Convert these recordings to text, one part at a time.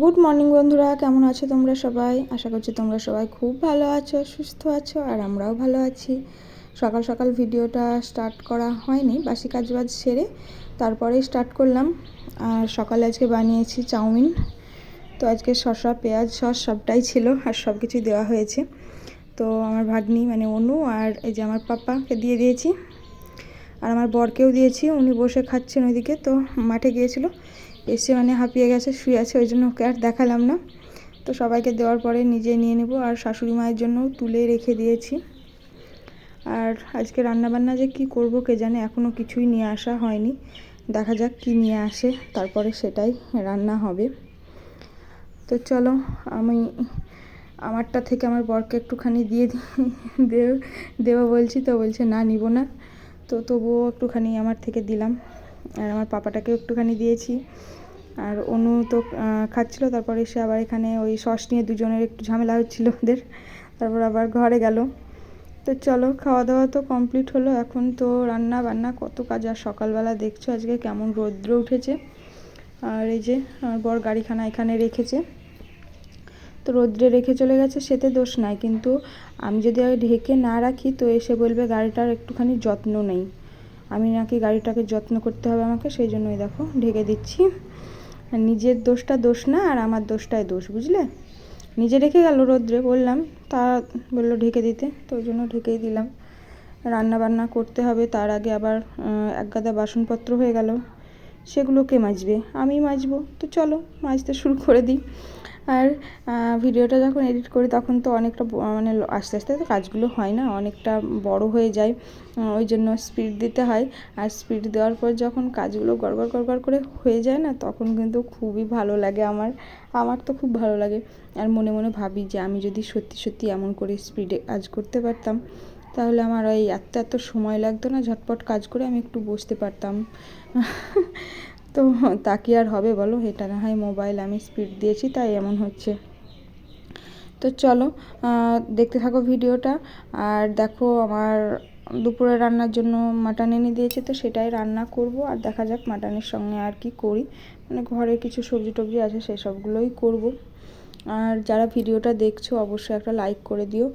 Good morning বন্ধুরা। কেমন আছো তোমরা সবাই? আশা করছি তোমরা সবাই খুব ভালো আছো, সুস্থ আছো, আর আমরাও ভালো আছি। সকাল সকাল ভিডিওটা স্টার্ট করা হয়নি, বাসি কাজবাজ সেরে তারপরে স্টার্ট করলাম। আর সকালে আজকে বানিয়েছি চাউমিন। তো আজকে শসা, পেঁয়াজ, সস সবটাই ছিল, আর সব কিছুই দেওয়া হয়েছে। তো আমার ভাগ্নি মানে অনু আর এই যে আমার পাপাকে দিয়ে দিয়েছি। আর আমার বরকেও দিয়েছি, উনি বসে খাচ্ছেন ওইদিকে, তো মাঠে গিয়েছিল। এসে মানে হাঁপিয়ে গেছে, শুয়ে আছে, ওই জন্য ওকে আর দেখালাম না। তো সবাইকে দেওয়ার পরে নিজে নিয়ে নেব আর শাশুড়ি মায়ের জন্যও তুলে রেখে দিয়েছি। আর আজকে রান্নাবান্না যে কি করব কে জানে এখনও কিছুই নিয়ে আসা হয়নি। দেখা যাক কি নিয়ে আসে, তারপরে সেটাই রান্না হবে। তো চলো, আমি আমারটা থেকে আমার বরকে একটুখানি দিয়ে দেবো বলছি তো, বলছে না, নিব না। তো তবুও একটুখানি আমার থেকে দিলাম। আর আমার পাপাটাকেও একটুখানি দিয়েছি। আর অনু তো খাচ্ছিলো, তারপর এসে আবার এখানে ওই সস নিয়ে দুজনের একটু ঝামেলা হচ্ছিল ওদের। তারপর আবার ঘরে গেল। তো চলো খাওয়া দাওয়া তো কমপ্লিট হলো। এখন তো রান্না বান্না কত কাজ, আর সকালবেলা দেখছ আজকে কেমন রৌদ্র উঠেছে। আর এই যে আমার বর গাড়িখানা এখানে রেখেছে। তো রোদ্রে রেখে চলে গেছে, সেতে দোষ নাই। কিন্তু আমি যদি ঢেকে না রাখি, তো এসে বলবে গাড়িটার একটুখানি যত্ন নেই। আমি নাকি গাড়িটাকে যত্ন করতে হবে আমাকে, সেই জন্যই দেখো, ঢেকে দিচ্ছি। নিজের দোষটা দোষ না, আর আমার দোষটাই দোষ, বুঝলে? নিজে রেখে গেল রোদ্রে, বললাম, তা বলল ঢেকে দিতে, তো ওই জন্য ঢেকেই দিলাম। রান্না বান্না করতে হবে, তার আগে আবার এক গাদা বাসনপত্র হয়ে গেল সেগুলো কে মাজবে। আমি মাজবো, তো চলো, মাজতে শুরু করে দিই। আর ভিডিওটা যখন এডিট করি তখন তো অনেকটা মানে আস্তে আস্তে তো কাজগুলো হয় না, অনেকটা বড় হয়ে যায়। ওই জন্য স্পিড দিতে হয়। আর স্পিড দেওয়ার পর যখন কাজগুলো গড়গড় গড়গড় করে হয়ে যায় না, তখন কিন্তু খুবই ভালো লাগে আমার। আমার তো খুব ভালো লাগে। আর মনে মনে ভাবি যে আমি যদি সত্যি সত্যি এমন করে স্পিডে কাজ করতে পারতাম, তাহলে আমার ওই এত এত সময় লাগতো না, ঝটপট কাজ করে আমি একটু বসতে পারতাম। তো তা কি আর হবে বলো? এটা না হয় মোবাইল আমি স্পিড দিয়েছি, তাই এমন হচ্ছে। তো চলো দেখতে থাকো ভিডিওটা। আর দেখো, আমার দুপুরে রান্নার জন্য মাটন এনে দিয়েছে, তো সেটাই রান্না করব। আর দেখা যাক মাটনের সঙ্গে আর কি করি। মানে ঘরে কিছু সবজি টবজি আছে সেই সবগুলোই করব। আর যারা ভিডিওটা দেখছ, অবশ্যই একটা লাইক করে দিও।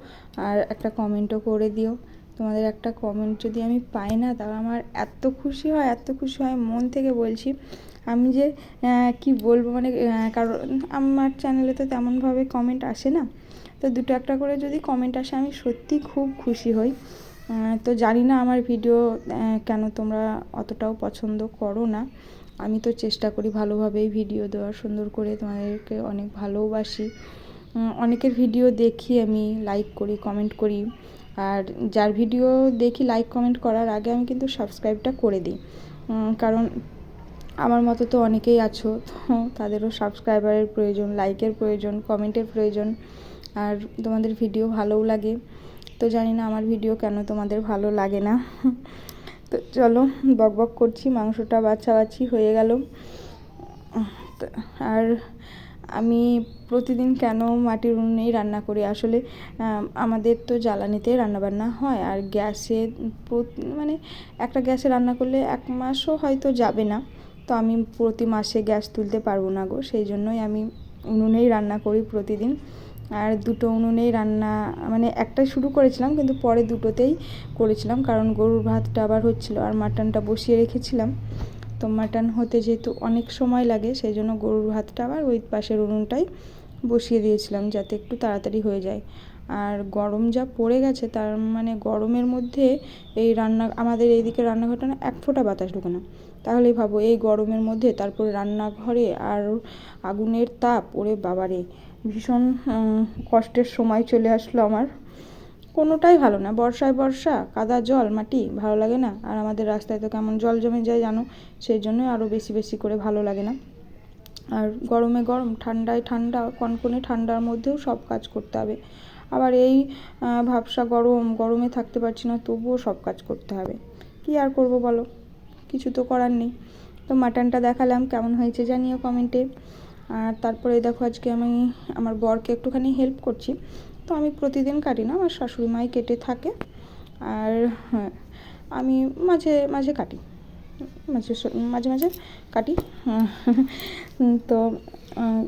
আর একটা কমেন্টও করে দিও। তোমাদের একটা কমেন্ট যদি আমি পাই না, তাহলে আমার এত খুশি হয়, এত খুশি হয় মন থেকে বলছি। আমি যে কি বলব মানে কারণ আমার চ্যানেলে তো তেমনভাবে কমেন্ট আসে না। তো দুটো একটা করে যদি কমেন্ট আসে, আমি সত্যি খুব খুশি হই। তো জানি না আমার ভিডিও কেন তোমরা অতটাও পছন্দ করো না। আমি তো চেষ্টা করি ভালোভাবেই ভিডিও দেওয়ার, সুন্দর করে তোমাদেরকে অনেক ভালোবাসি। অনেকের ভিডিও দেখি আমি লাইক করি কমেন্ট করি। আর যার ভিডিও দেখি লাইক কমেন্ট করার আগে আমি কিন্তু সাবস্ক্রাইবটা করে দিই। কারণ আমার মতো তো অনেকেই আছো, তো তাদেরও সাবস্ক্রাইবারের প্রয়োজন লাইকের প্রয়োজন কমেন্টের প্রয়োজন, আর তোমাদের ভিডিও ভালোও লাগে। তো জানি না আমার ভিডিও কেন তোমাদের ভালো লাগে না। তো চলো, বক বক করছি, মাংসটা বাছাবাছি হয়ে গেল। আর আমি প্রতিদিন কেন মাটির উনুনেই রান্না করি? আসলে আমাদের তো জ্বালানিতে রান্নাবান্না হয়, আর গ্যাসে মানে একটা গ্যাসে রান্না করলে এক মাসও হয়তো যাবে না। তো আমি প্রতি মাসে গ্যাস তুলতে পারব না গো, সেই জন্যই আমি উনুনেই রান্না করি প্রতিদিন। আর দুটো উনুনেই রান্না মানে একটাই শুরু করেছিলাম, কিন্তু পরে দুটোতেই করেছিলাম, কারণ গরুর ভাতটা আবার হচ্ছিল, আর মাটনটা বসিয়ে রেখেছিলাম। তো মাটন হতে যেহেতু অনেক সময় লাগে সেই জন্য গরুর ভাতটা আবার ওই পাশের উনুনটাই বসিয়ে দিয়েছিলাম যাতে একটু তাড়াতাড়ি হয়ে যায়। আর গরম যা পড়ে গেছে, তার মানে গরমের মধ্যে এই রান্না, আমাদের এইদিকে রান্নাঘরটা না এক ফোঁটা বাতাস ঢোকে না। তাহলেই ভাবো এই গরমের মধ্যে তারপরে রান্নাঘরে আর আগুনের তাপ, ওরে বাবারে। ভীষণ কষ্টের সময় চলে আসলো আমার। কোনোটাই ভালো না। বর্ষায় বর্ষা, কাদা জল, মাটি, ভালো লাগে না? আর আমাদের রাস্তায় তো কেমন জল জমে যায় জানো? সেই জন্যই আরও বেশি বেশি করে ভালো লাগে না। আর গরমে গরম, ঠান্ডায় ঠান্ডা, কনকনে ঠান্ডার মধ্যেও সব কাজ করতে হবে। আবার এই ভাবসা গরম, গরমে থাকতে পারছি না, তবুও সব কাজ করতে হবে। কি আর করব বলো? কিছু তো করার নেই। তো মাটনটা দেখালাম, কেমন হয়েছে জানিও কমেন্টে। আর তারপরে দেখো আজকে আমি আমার বরকে একটুখানি হেল্প করছি। তো আমি প্রতিদিন কাটি না, আমার শাশুড়ি মাই কেটে থাকে। আর হ্যাঁ আমি মাঝে মাঝে কাটি। মাঝে মাঝে মাঝে কাটি। তো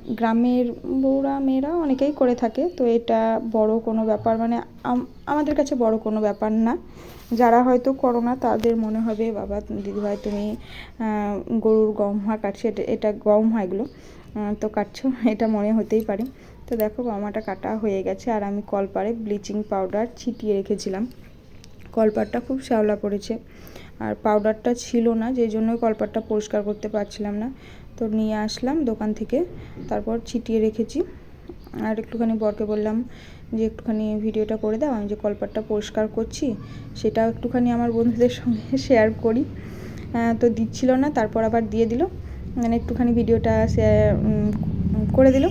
গ্রামের বউরা, মেয়েরা অনেকেই করে থাকে। তো এটা বড় কোনো ব্যাপার মানে আমাদের কাছে বড় কোনো ব্যাপার না। যারা হয়তো করো না, তাদের মনে হবে, বাবা, দিদিভাই, তুমি গরুর গম হয় কাটছে। এটা এটা গম হয় এগুলো। তো কাটছো, এটা মনে হতেই পারে। তো দেখো গমাটা কাটা হয়ে গেছে, আর আমি কলপারে ব্লিচিং পাউডার ছিটিয়ে রেখেছিলাম। কলপারটা খুব শ্যাওলা পড়েছে, আর পাউডারটা ছিল না যে জন্য কলপারটা পরিষ্কার করতে পারছিলাম না। তো নিয়ে আসলাম দোকান থেকে, তারপর ছিটিয়ে রেখেছি। আর একটুখানি বরকে বললাম যে, একটুখানি ভিডিওটা করে দাও, আমি যে কলপারটা পরিষ্কার করছি, সেটাও একটুখানি আমার বন্ধুদের সঙ্গে শেয়ার করি। তো দিচ্ছিল না, তারপর আবার দিয়ে দিল। মানে একটুখানি ভিডিওটা শেয়ার করে দিল।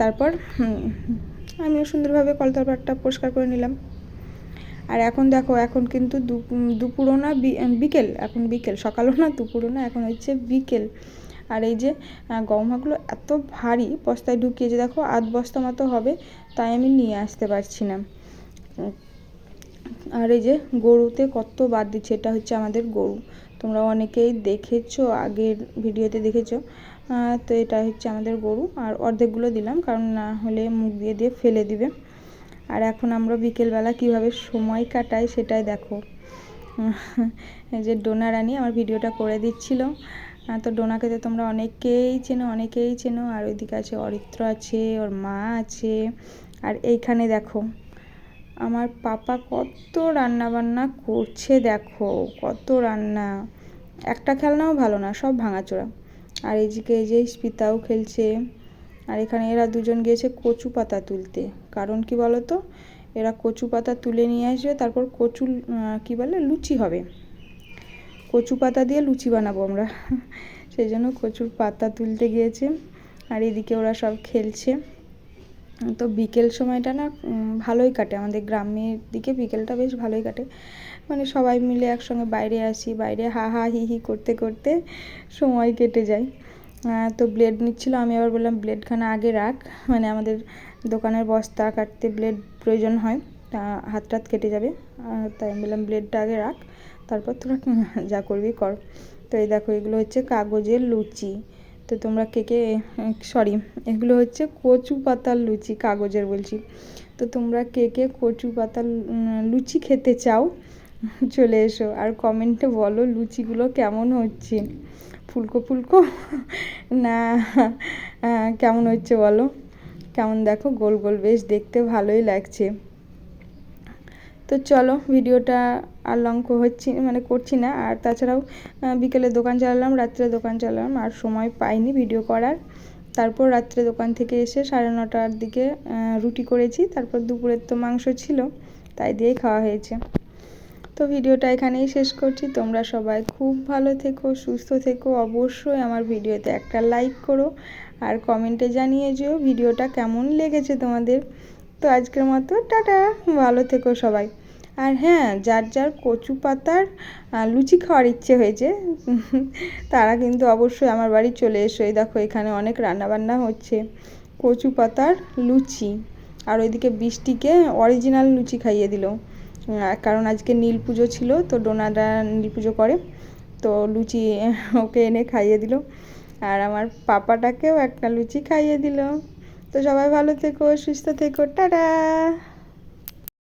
তারপর আমিও সুন্দরভাবে কলতারপাটটা পরিষ্কার করে নিলাম। আর এখন দেখো এখন কিন্তু দুপুরও না বিকেল এখন বিকেল সকালও না দুপুরও না এখন হচ্ছে বিকেল। আর এই যে আহ, গহমাগুলো এত ভারী বস্তায় ঢুকিয়ে যে দেখো আধ বস্তা মতো হবে তাই আমি নিয়ে আসতে পারছি না। আর এই যে গরুতে কত বাদ দিচ্ছে এটা হচ্ছে আমাদের গরু। তোমরা অনেকেই দেখেছ, আগের ভিডিওতে দেখেছ তো এটা হচ্ছে আমাদের গরু। আর অর্ধেকগুলো দিলাম, কারণ না হলে মুখ দিয়ে দিয়ে ফেলে দিবে। আর এখন আমরা বিকেলবেলা কীভাবে সময় কাটাই সেটাই দেখো। যে ডোনা রানী আমার ভিডিওটা করে দিচ্ছিল। তো ডোনাকে তো তোমরা অনেকেই চেনো অনেকেই চেনো। আর ওইদিকে আছে অরিত্র আছে, ওর মা আছে। আর এইখানে দেখো আমার পাপা কত রান্না বান্না করছে দেখো, কত রান্না। একটা খেলনাও ভালো না, সব ভাঙাচোরা। আর এইদিকে এই যে স্পিতাও খেলছে। আর এখানে এরা দুজন গিয়েছে কচু পাতা তুলতে। কারণ কি বলো তো এরা কচু পাতা তুলে নিয়ে আসবে, তারপর কচু কি বলে? লুচি হবে। কচু পাতা দিয়ে লুচি বানাবো আমরা। সেই জন্য কচুর পাতা তুলতে গিয়েছে। আর এদিকে ওরা সব খেলছে। তো বিকেল সময়টা না ভালোই কাটে। আমাদের গ্রামের দিকে বিকেলটা বেশ ভালোই কাটে। মানে সবাই মিলে একসঙ্গে বাইরে আসি, বাইরে হা হা হি হি করতে করতে সময় কেটে যায়। তো ব্লেড নিচ্ছিল, আমি আবার বললাম, ব্লেডখানা আগে রাখ। মানে আমাদের দোকানের বস্তা কাটতে ব্লেড প্রয়োজন হয় হাত টাত কেটে যাবে। তাই আমি বললাম, ব্লেডটা আগে রাখ, তারপর তোরা যা করবি কর। তো এই দেখো, এগুলো হচ্ছে কাগজের লুচি। তো তোমরা কে কে সরি এগুলো হচ্ছে কচু পাতার লুচি কাগজের বলছি। তো তোমরা কে কে কচু পাতার লুচি খেতে চাও, চলে এসো আর কমেন্টে বলো লুচিগুলো কেমন হচ্ছে। ফুলকো ফুলকো? না কেমন হচ্ছে বলো। কেমন দেখো? গোল গোল, বেশ দেখতে ভালোই লাগছে। তো চলো ভিডিওটা আর লং হচ্ছি মানে করছি না। আর তাছাড়াও বিকেলে দোকান চালালাম, রাত্রে দোকান চালালাম, আর সময় পাইনি ভিডিও করার। তারপর রাত্রে দোকান থেকে এসে সাড়ে নটার দিকে রুটি করেছি। তারপর দুপুরের তো মাংস ছিল, তাই দিয়েই খাওয়া হয়েছে। তো ভিডিওটা এখানেই শেষ করছি। তোমরা সবাই খুব ভালো থেকো, সুস্থ থেকো। অবশ্যই আমার ভিডিওতে একটা লাইক করো। আর কমেন্টে জানিয়ে যেও ভিডিওটা কেমন লেগেছে তোমাদের। তো আজকের মতো, টাটা। ভালো থেকো সবাই। আর হ্যাঁ যার যার কচু পাতার লুচি খাওয়ার ইচ্ছে হয়েছে, তারা কিন্তু অবশ্যই আমার বাড়ি চলে এসো। এই দেখো, এখানে অনেক রান্নাবান্না হচ্ছে। কচু পাতার লুচি আর ওইদিকে বৃষ্টিকে অরিজিনাল লুচি খাইয়ে দিল। কারণ আজকে নীল পুজো ছিল, তো ডোনারা নীল পুজো করে, তো লুচি ওকে এনে খাইয়ে দিল। আর আমার পাপাটাকেও একটা লুচি খাইয়ে দিল। তো সবাই ভালো থেকো, সুস্থ থেকো, টাটা!